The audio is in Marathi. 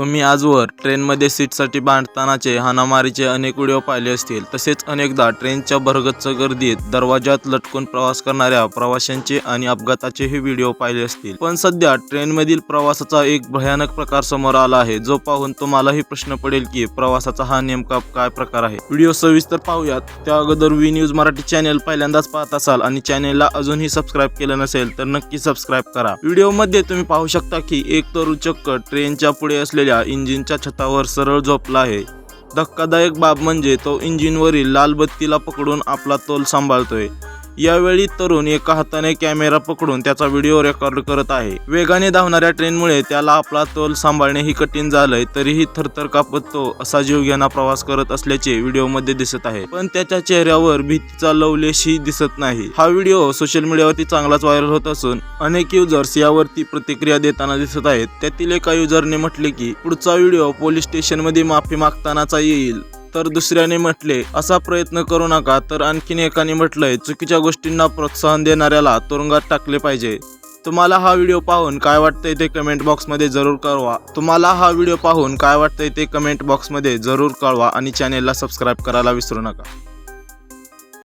तुम्ही आजवर ट्रेनमध्ये सीटसाठी भांडतानाचे हाणामारीचे अनेक व्हिडिओ पाहिले असतील. तसेच अनेकदा ट्रेनच्या भरगच्च गर्दीत दरवाजात लटकून प्रवास करणाऱ्या प्रवाशांचे आणि अपघाताचेही व्हिडिओ पाहिले असतील. पण सध्या ट्रेनमधील प्रवासाचा एक भयानक प्रकार समोर आला आहे जो पाहून तुम्हालाही प्रश्न पडेल की प्रवासाचा हा नेमका काय प्रकार आहे. व्हिडिओ सविस्तर पाहूयात. त्या अगोदर वी न्यूज मराठी चॅनल पहिल्यांदाच पाहत असाल आणि चॅनेलला अजूनही सबस्क्राईब केलं नसेल तर नक्की सबस्क्राईब करा. व्हिडिओमध्ये तुम्ही पाहू शकता की एक तरुण चक्क ट्रेनच्या पुढे असलेल्या इंजिनच्या छतावर सरळ झोपला आहे. धक्कादायक बाब म्हणजे तो इंजिनवरील लाल बत्तीला पकडून आपला तोल सांभाळतोय. यावेळी तरुण एका हाताने कॅमेरा पकडून त्याचा व्हिडिओ रेकॉर्ड करत आहे. वेगाने धावणाऱ्या ट्रेनमुळे त्याला आपला तोल सांभाळणेही कठीण झालंय तरीही थरथर कापत तो असा जीवघेणा प्रवास करत असल्याचे व्हिडिओमध्ये दिसत आहे. पण त्याच्या चेहऱ्यावर भीतीचा लवलेशही दिसत नाही. हा व्हिडिओ सोशल मीडियावरती चांगलाच व्हायरल होत असून अनेक युजर्स यावरती प्रतिक्रिया देताना दिसत आहेत. त्यातील एका युजरने म्हटले की पुढचा व्हिडिओ पोलीस स्टेशनमध्ये माफी मागतानाचा येईल. तर दुसऱ्याने म्हटले असा प्रयत्न करू नका. तर आणखीन एकाने म्हटलंय चुकीच्या गोष्टींना प्रोत्साहन देणाऱ्याला तुरुंगात टाकले पाहिजे. तुम्हाला हा व्हिडिओ पाहून काय वाटतंय ते कमेंट बॉक्समध्ये जरूर कळवा. तुम्हाला हा व्हिडिओ पाहून काय वाटतंय ते कमेंट बॉक्समध्ये जरूर कळवा आणि चॅनेलला सबस्क्राईब करायला विसरू नका.